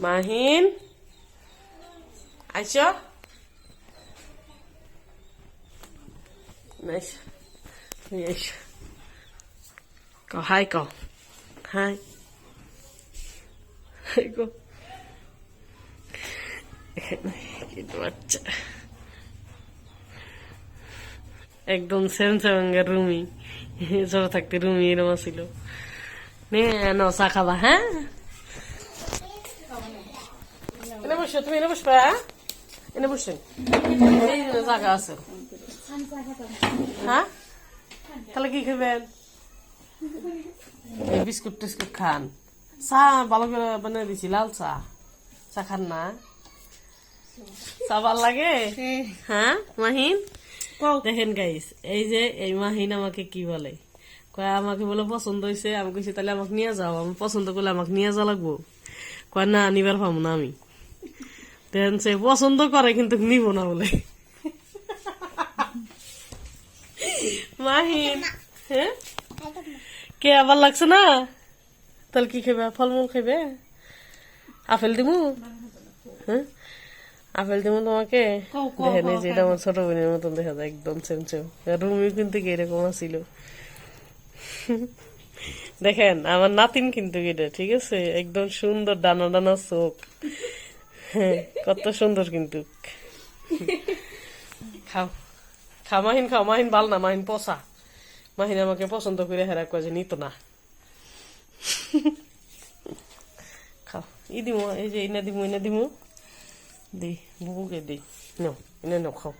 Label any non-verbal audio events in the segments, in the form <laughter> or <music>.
মাহিন? আইস ক, হাই ক। High. High ক। কিন্তু বাচ্চা। একদম সেভেঙ্গের রুমি। ছোট থাকতে রুমি এরম ছিল নে ন চা খাবা হ্যাঁ? এনে বসো তুমি এনে বসবা হ্যাঁ? এনে বসেন এই জায়গা আছে। হ্যাঁ? তাহলে কি খাবেন? এই বিস্কুট টিস্কুট খান। চা ভালো করে বানিয়ে দিছি লাল চা। চা খান না? চা ভালো লাগে? হ্যাঁ মাহিন? দেখেন গাইস এই যে এই মাহিন আমাকে কি বলে? কয় আমাকে বলে পছন্দ হয়েছে আমি কইছি তাহলে আমাকে নিয়ে যাও আমি পছন্দ করলে আমাকে নিয়ে যাওয়া লাগবো। কয় না নিবার পাবো না আমি। দেন সে পছন্দ করে কিন্তু নিব না বলে। মাহিন হ্যাঁ? কে আবার লাগছে না? তাহলে কি খাবে ফলমূল খাবে আপেল দিমু? হ্যাঁ? আপেল দিমু তোমাকে? দেখেন এই যেটা আমার ছোট বোনের মতন দেখা যায় একদম সেম সেম রুমি কিন্তু কি এরকম আছিল? দেখেন আমার নাতিন কিন্তু এটা ঠিক আছে? একদম সুন্দর ডানা ডানা চোখ। কত সুন্দর কিন্তু। খাও। খা মাহিন খাও, মাহিন বাল না, মাহিন পচা। মাহিন আমাকে পছন্দ করে হেরা কয় নিত না। খাও, ই দিমু, এই যে ইনা দিমু ইনা দিমু। দি, বুবুকে দি। নাও এনে নাও, খাও।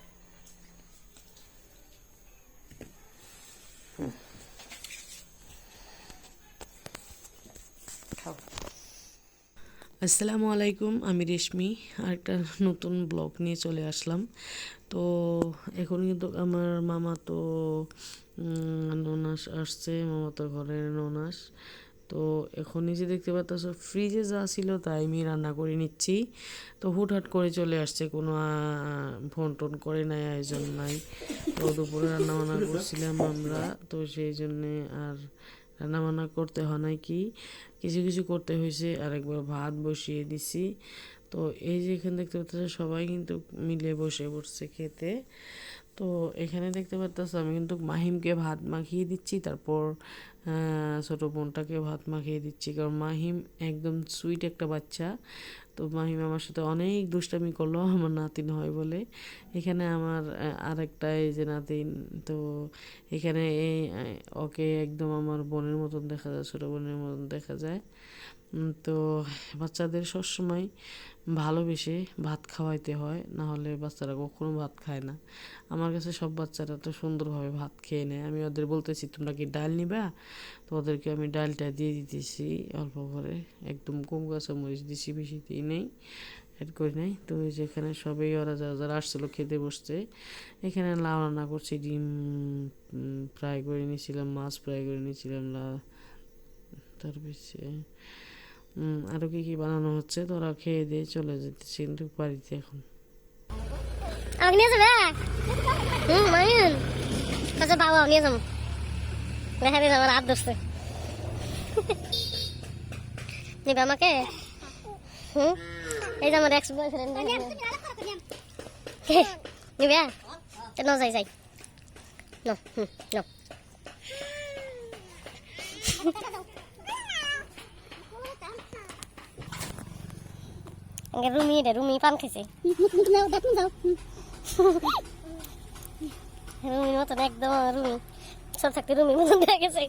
আসসালামু আলাইকুম, আমি রেশমি আর একটা নতুন ব্লগ নিয়ে চলে আসলাম। তো এখন কিন্তু আমার মামা তো ননাস আসছে মামা তো ঘরের ননাস। তো এখন যে দেখতে পাচ্ছ ফ্রিজে যা ছিল তাই আমি রান্না করে নিচ্ছি। তো হুটহাট করে চলে আসছে, কোনো ফোন টোন করে নাই, আয়োজন নাই। তো দুপুরে রান্না বান্না করছিলাম আমরা, তো সেই জন্যে আর রান্না বান্না করতে হয় নাই কি? কিছু কিছু করতে হয়েছে আর একবার ভাত বসিয়ে দিছি। তো এই যে এখানে দেখতে পাচ্ছ সবাই কিন্তু মিলে বসে পড়ছে খেতে। তো এখানে দেখতে পাচ্ছ আমি কিন্তু মাহিমকে ভাত মাখিয়ে দিচ্ছি, তারপর ছোট বোনটাকে ভাত মাখিয়ে দিচ্ছি। কারণ মাহিম একদম সুইট একটা বাচ্চা। তো মাহিম আমার সাথে অনেক দুষ্টামি করল, আমার নাতিন হয় বলে। এখানে আমার আরেকটা এই যে নাতিন, তো এখানে এই ওকে একদম আমার বোনের মতন দেখা যায়, ছোটো বোনের মতন দেখা যায়। তো বাচ্চাদের সবসময় ভালোবেসে ভাত খাওয়াইতে হয় না হলে বাচ্চারা কখনো ভাত খায় না। আমার কাছে সব বাচ্চারা তো সুন্দরভাবে ভাত খেয়ে নেয়। আমি ওদের বলতেছি, তোমরা কি ডাল নিবা? তো ওদেরকে আমি ডালটা দিয়ে দিতেছি, অল্প করে। একদম কম গাছে মরিচ দিছি, বেশি দিই নেই অ্যাড করি নাই। তো এই যে এখানে সবাই ওরা যারা যারা আসছিল, খেতে বসছে, এখানে লাউ রান্না করছি, ডিম ফ্রাই করে নিয়েছিলাম, মাছ ফ্রাই করে নিয়েছিলাম তার পিছিয়ে আরও কি কি বানানো হচ্ছে? তো ওরা খেয়ে দিয়ে চলে যেতেছে কিন্তু বাড়িতে এখন। আচ্ছা বাবা, নিয়ে আমাকে? এই আমার এক্স বয়ফ্রেন্ড নিবে? ন, যাই যাই। ন। রুমি রে রুমি পান খাইছে। <laughs> রুমির মতন একদম রুমি সব থাকতে রুমির মতন দেখা গেছে।